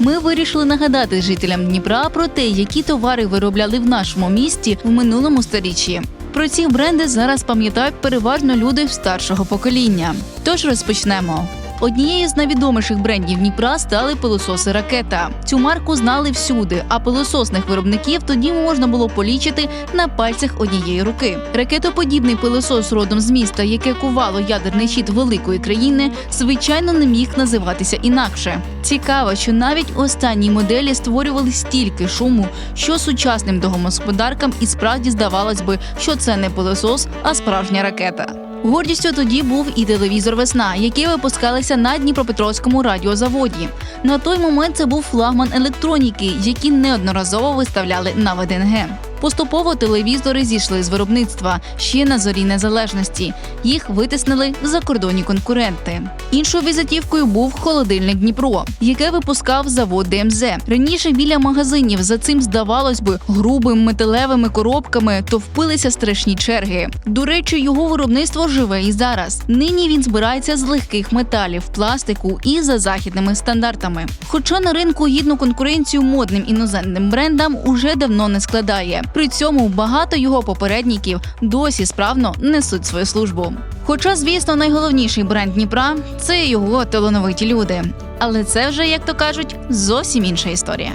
Ми вирішили нагадати жителям Дніпра про те, які товари виробляли в нашому місті в минулому сторіччі. Про ці бренди зараз пам'ятають переважно люди старшого покоління. Тож розпочнемо. Однією з найвідоміших брендів Дніпра стали пилососи ракета. Цю марку знали всюди, а пилососних виробників тоді можна було полічити на пальцях однієї руки. Ракетоподібний пилосос родом з міста, яке кувало ядерний щит великої країни, звичайно не міг називатися інакше. Цікаво, що навіть останні моделі створювали стільки шуму, що сучасним домогосподаркам і справді здавалось би, що це не пилосос, а справжня ракета. Гордістю тоді був і телевізор Весна, який випускалися на Дніпропетровському радіозаводі. На той момент це був флагман електроніки, які неодноразово виставляли на ВДНГ. Поступово телевізори зійшли з виробництва ще на зорі незалежності. Їх витиснили закордонні конкуренти. Іншою візитівкою був холодильник Дніпро, яке випускав завод ДМЗ. Раніше біля магазинів за цим здавалось би грубими металевими коробками товпилися страшні черги. До речі, його виробництво живе і зараз. Нині він збирається з легких металів, пластику і за західними стандартами. Хоча на ринку гідну конкуренцію модним іноземним брендам уже давно не складає. При цьому багато його попередників досі справно несуть свою службу. Хоча, звісно, найголовніший бренд Дніпра це його талановиті люди. Але це вже, як то кажуть, зовсім інша історія.